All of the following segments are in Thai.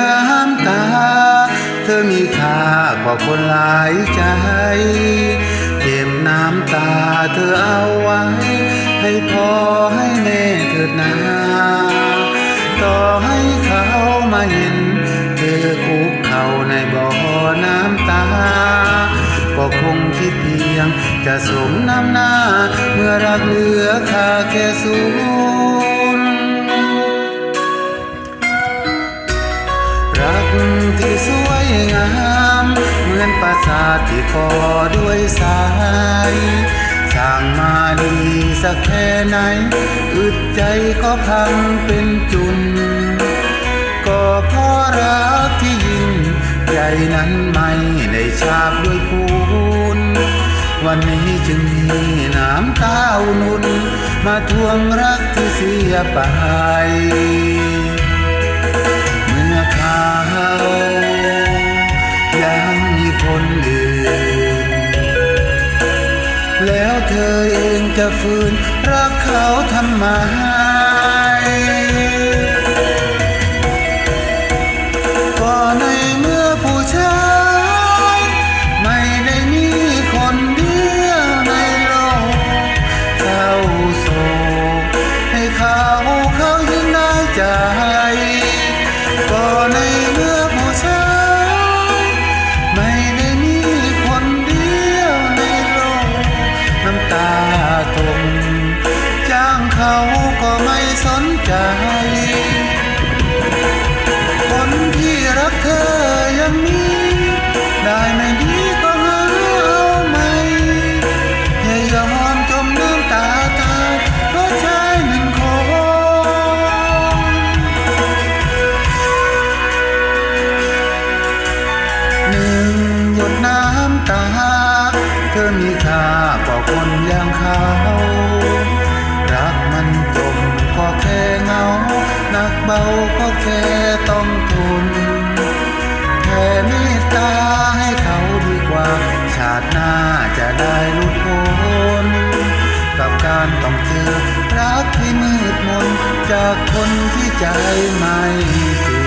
น้ำตา เธอมีค่ากว่าคนหลายใจ เก็บน้ำตาเธอเอาไว้ ให้พ่อให้แม่เถิดนา ต่อให้เขามาเห็น เธอคุกเข่าในบ่อน้ำตา ก็คงคิดเพียงจะสมน้ำหน้า เมื่อรักเหลือค่าแค่ศูน ที่สวยงาม เหมือนปราสาทที่ก่อด้วยสายสร้างมาดีสักแค่ไหน อึดใจก็พังเป็นจุน ก็เพราะรักที่ยิ่งใหญ่นั้นไม่ได้ฉาบด้วยปูน วันนี้จึงมีน้ำตาอุนุน มาทวงรักที่เสียไป ยังมีคนอื่น แล้วเธอเองจะฟื้นรักเขาทำไม กเบาก็แค่ต้องทนแผ่เมตตาให้เขาดีกว่า ชาติหน้าจะได้หลุดพ้นกับการต้องเจอรักที่มืดมนจากคนที่ใจไม่ดี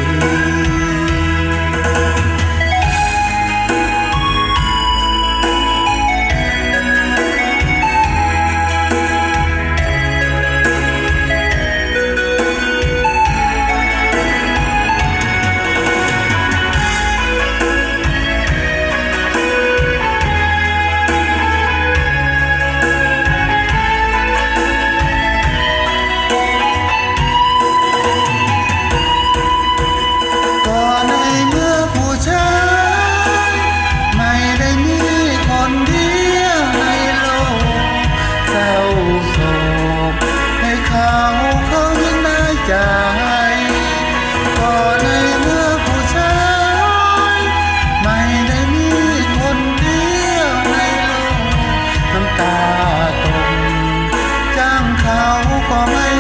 for my